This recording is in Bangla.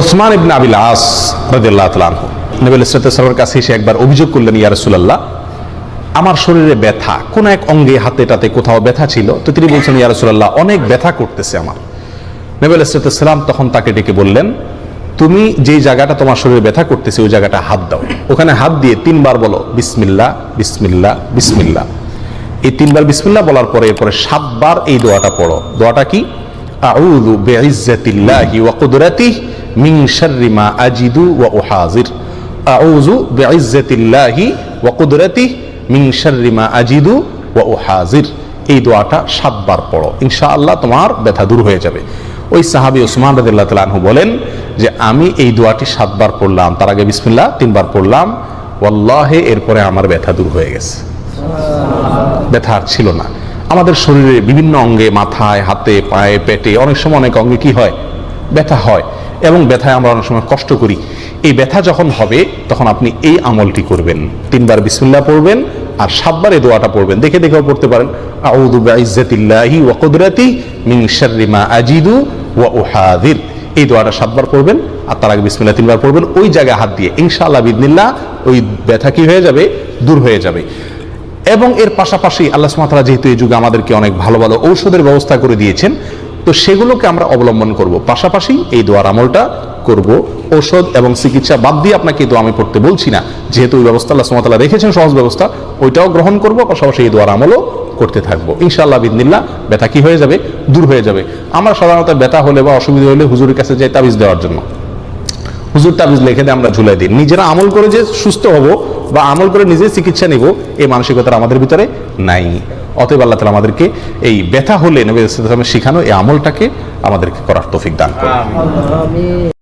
ওসমান ইবনে আবিল আস আনহু। নবী সাল্লাল্লাহু কাছে এসে একবার অভিযোগ করলেন, ইয়া রাসূলুল্লাহ, আমার শরীরে ব্যথা, কোন এক অঙ্গে হাতে টাতে কোথাও ব্যথা ছিল? তো তিনি বলছেন, ইয়া রাসূলুল্লাহ, অনেক ব্যথা করতেছে আমার। নবী সাল্লাম তখন তাকে ডেকে বললেন, তুমি যেই জায়গাটা তোমার শরীরে ব্যথা করতেছে, ওই জায়গাটা হাত দাও। ওখানে হাত দিয়ে তিনবার বলো বিসমিল্লা বিসমিল্লা বিসমিল্লা এই তিনবার বিসমিল্লা বলার পরে, এরপরে সাতবার এই দোয়াটা পড়ো। দোয়াটা কি? আউযু বিইজ্জাতিল্লাহি ওয়া কুদরাতিহি মা আজিদু ওয়া উহাজির। আউযু বিইজ্জাতিল্লাহি ওয়া কুদরাতিহি মিন শাররি আজিদু ওয়া এই দোয়াটা সাতবার পড়ো। তোমার ব্যথা দূর হয়ে যাবে। ওই সাহাবী ওসমান বলেন যে, আমি এই দোয়াটি সাতবার পড়লাম। তার আগে বিসমিল্লাহ তিনবার পড়লাম। ওয়াল্লাহে, এরপরে আমার ব্যথা দূর হয়ে গেছে। ব্যথা আর ছিল না। আমাদের শরীরে বিভিন্ন অঙ্গে মাথায়, হাতে, পায়ে, পেটে অনেক সময় অনেক অঙ্গে কি হয়? ব্যথা হয় এবং ব্যথায় আমরা অনেক সময় কষ্ট করি। এই ব্যথা যখন হবে, তখন আপনি এই আমলটি করবেন। তিনবার বিসমিল্লাহ পড়বেন আর সাতবার এই দোয়াটা পড়বেন। দেখে দেখেও পড়তে পারেন। আউযু বিইজ্জাতিল্লাহি ওয়া কুদরাতি মিন আজিদু ওয়া উহাদির। এই দোয়াটা সাতবার পড়বেন আর তার আগে বিসমিল্লাহ তিনবার পড়বেন। ওই জায়গায় হাত দিয়ে ইনশাআল্লাহ বিদিনিল্লাহ ওই ব্যথা কি হয়ে যাবে? দূর হয়ে যাবে। এবং এর পাশাপাশি আল্লাহ সুমাতারা যেহেতু এই যুগে আমাদেরকে অনেক ভালো ভালো ঔষধের ব্যবস্থা করে দিয়েছেন তো সেগুলোকে আমরা অবলম্বন করব। পাশাপাশি এই দোয়ার আমলটা করব। ঔষধ এবং চিকিৎসা বাদ দিয়ে আপনাকে এই দোয়া আমি পড়তে বলছি না। যেহেতু ওই ব্যবস্থা আল্লাহ সুমাতালা রেখেছেন, সহজ ব্যবস্থা, ওইটাও গ্রহণ করব, পাশাপাশি এই দোয়ার আমলও করতে থাকব। ইনশাআল্লাহ বিদিনিল্লা ব্যথা কি হয়ে যাবে? দূর হয়ে যাবে। আমরা সাধারণত ব্যথা হলে বা অসুবিধা হলে হুজুরের কাছে যাই তাবিজ দেওয়ার জন্য। হুজুর তাবিজ লেখে দিয়ে আমরা ঝুলাই দিই। নিজেরা আমল করে যে সুস্থ হব বা আমল করে নিজে চিকিৎসা নিব, এই মানসিকতা আমাদের ভিতরে নাই। অতএব আল্লাহ তালা আমাদেরকে এই ব্যথা হলে নবী সাল্লাল্লাহু শিখানো এই আমলটাকে আমাদেরকে করার তৌফিক দান করুন।